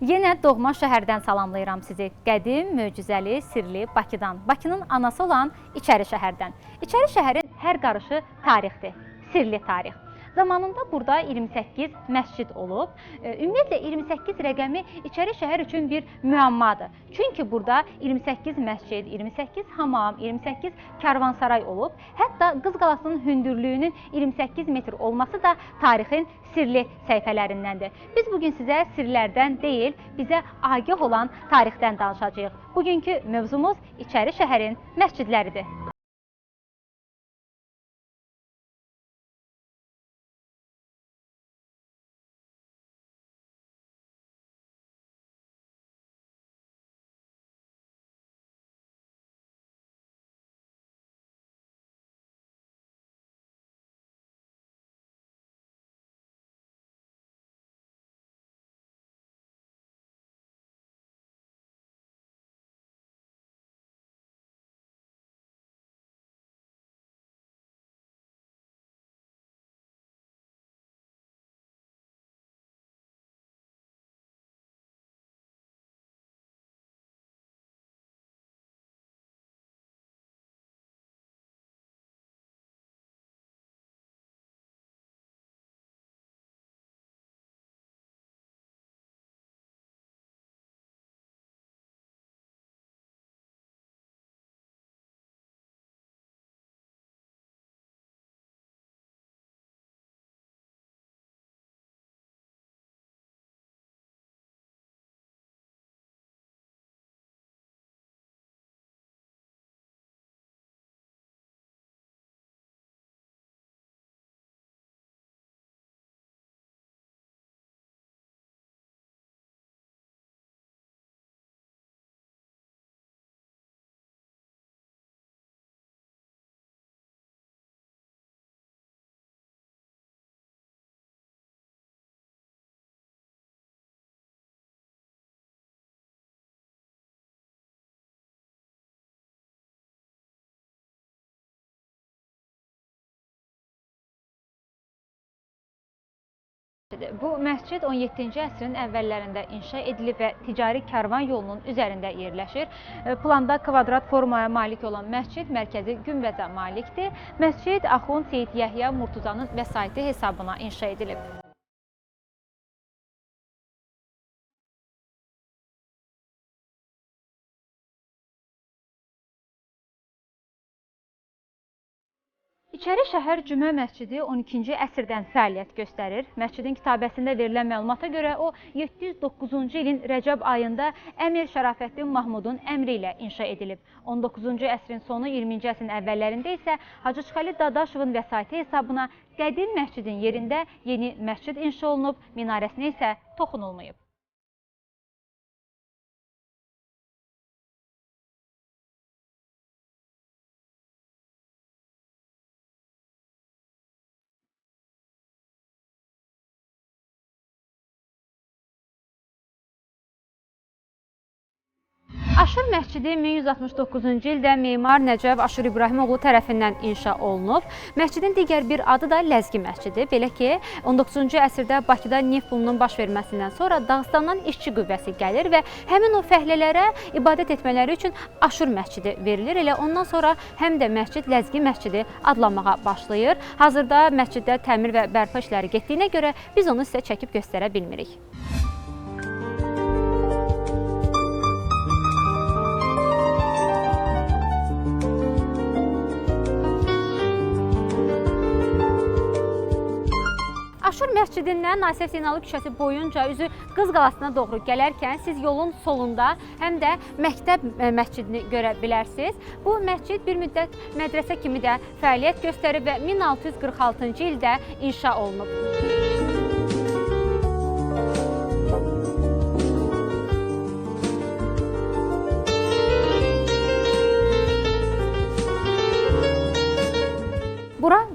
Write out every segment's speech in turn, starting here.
Yenə doğma şəhərdən salamlayıram sizi. Qədim, möcüzəli, sirli Bakıdan. Bakının anası olan İçəri şəhərdən. İçəri şəhərin hər qarışı tarixdir. Sirli tarix. Zamanında burada 28 məscid olub. E, Ümumiyyətlə 28 rəqəmi İçəri şəhər üçün bir müəmmadır. Çünki burada 28 məscid, 28 hamam, 28 karvansaray olub. Hətta Qız qalasının hündürlüyünün 28 metr olması da tarixin sirli səhifələrindəndir. Biz bu gün sizə sirlərdən deyil, bizə agah olan tarixdən danışacağıq. Bugünkü mövzumuz İçəri şəhərin məscidləridir. Bu məscid 17-ci əsrin əvvəllərində inşa edilib və ticari karvan yolunun üzərində yerləşir. E, Planda kvadrat formaya malik olan məscid mərkəzi günbəzə malikdir. Məscid Axund Seyid Yəhya Murtuzanın vəsaiti hesabına inşa edilib. İçəri şəhər Cümə məscidi 12-ci əsrdən fəaliyyət göstərir. Məscidin kitabəsində verilən məlumata görə o 709-cu ilin Rəcəb ayında Əmir Şərafəddin Mahmudun əmri ilə inşa edilib. 19-cu əsrin sonu 20-ci əsrin əvvəllərində isə Hacı Çıxəli Dadaşovun vəsaiti hesabına qədim məscidin yerində yeni məscid inşa olunub, minarəsinə isə toxunulmayıb. Aşır məscidi 1169-cu ildə memar Nəcəf Aşır İbrahimoğlu tərəfindən inşa olunub. Məscidin digər bir adı da Ləzgi məscidi. Belə ki, 19-cu əsrdə Bakıda neft pulunun baş verməsindən sonra Dağıstandan işçi qüvvəsi gəlir və həmin o fəhlələrə ibadət etmələri üçün Aşur məscidi verilir. Elə ondan sonra həm də məscid Ləzgi məscidi adlanmağa başlayır. Hazırda məsciddə təmir və bərpa işləri getdiyinə görə biz onu sizə çəkib göstərə bilmirik. Aşur məscidindən Nasir Zeynalov küçəsi boyunca üzü Qız qalasına doğru gələrkən siz yolun solunda həm də məktəb e, məscidini görə bilərsiniz. Bu məscid bir müddət mədrəsə kimi də fəaliyyət göstərib və 1646-cı ildə inşa olunub. Bura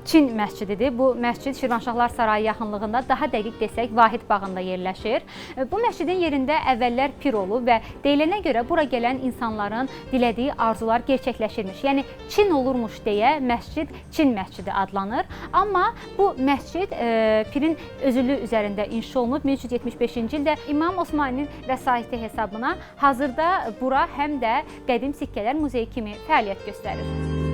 Çin məscididir. Bu məscid Şirvanşahlar Sarayı yaxınlığında, daha dəqiq desək, Vahid bağında yerləşir. E, Bu məscidin yerində əvvəllər pir olub və deyilənə görə bura gələn insanların dilədiyi arzular gerçəkləşirmiş. Yəni Çin olurmuş deyə məscid Çin məscidi adlanır. Amma bu məscid e, pirin özülü üzərində inşa olunub 1375-ci ildə İmam Osmaninin vəsaiti hesabına. Hazırda bura həm də qədim sikkələr muzeyi kimi fəaliyyət göstərir.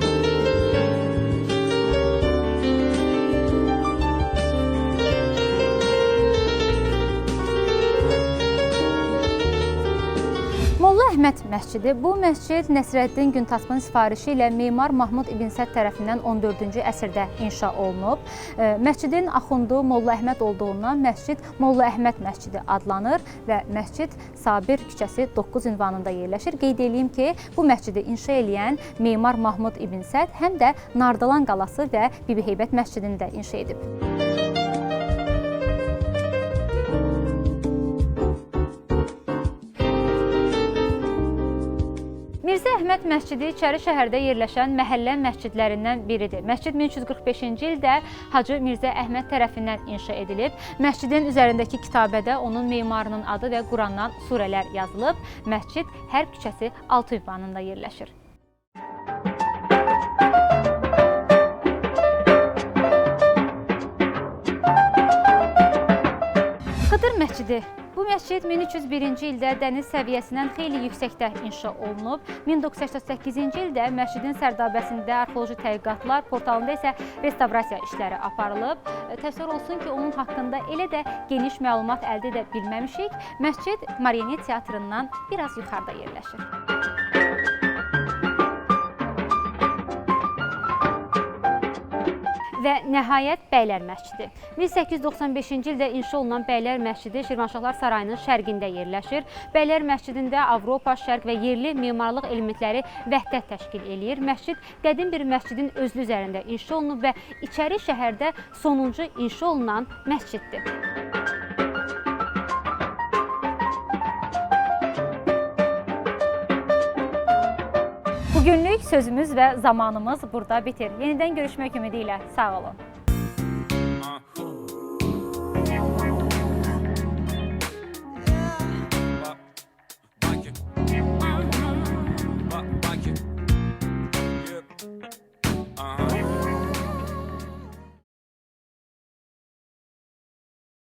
Əhməd məscidi bu məscid Nəsrəddin Güntasbın sifarişi ilə memar Mahmud İbn Səd tərəfindən 14-cü əsrdə inşa olunub. E, Məscidin axundu Molla Əhməd olduğundan məscid Molla Əhməd məscidi adlanır və məscid Sabir küçəsi 9 ünvanında yerləşir. Qeyd edeyim ki, bu məscidi inşa edən memar Mahmud İbn Səd həm də Nardılan qalası və Bibi Heybət məscidini də inşa edib. Mirzə Əhməd məscidi İçəri şəhərdə yerləşən məhəllə məscidlərindən biridir. Məscid 1345-ci ildə Hacı Mirzə Əhməd tərəfindən inşa edilib. Məscidin üzərindəki kitabədə onun memarının adı və Qurandan surələr yazılıb. Məscid hər küçəsi 6 ünvanında yerləşir. Xıdır məscidi Bu məscid 1301-ci ildə dəniz səviyyəsindən xeyli yüksəkdə inşa olunub. 1988-ci ildə məscidin sərdabəsində arxeoloji tədqiqatlar, portalında isə restavrasiya işləri aparılıb. Təsəvvür olsun ki, onun haqqında elə də geniş məlumat əldə edə bilməmişik. Məscid Marionet teatrından biraz yuxarıda yerləşir. Və nəhayət Bəylər məscidi. 1895-ci ildə inşa olunan Bəylər məscidi Şirvanşahlar Sarayının şərqində yerləşir. Bəylər məscidində Avropa, Şərq və yerli memarlıq elementləri vəhdət təşkil eləyir. Məscid qədim bir məscidin özlü üzərində inşa olunub və içəri şəhərdə sonuncu inşa olunan məsciddir. Bugünlük sözümüz və zamanımız burada bitir. Yenidən görüşmək ümidi ilə sağ olun.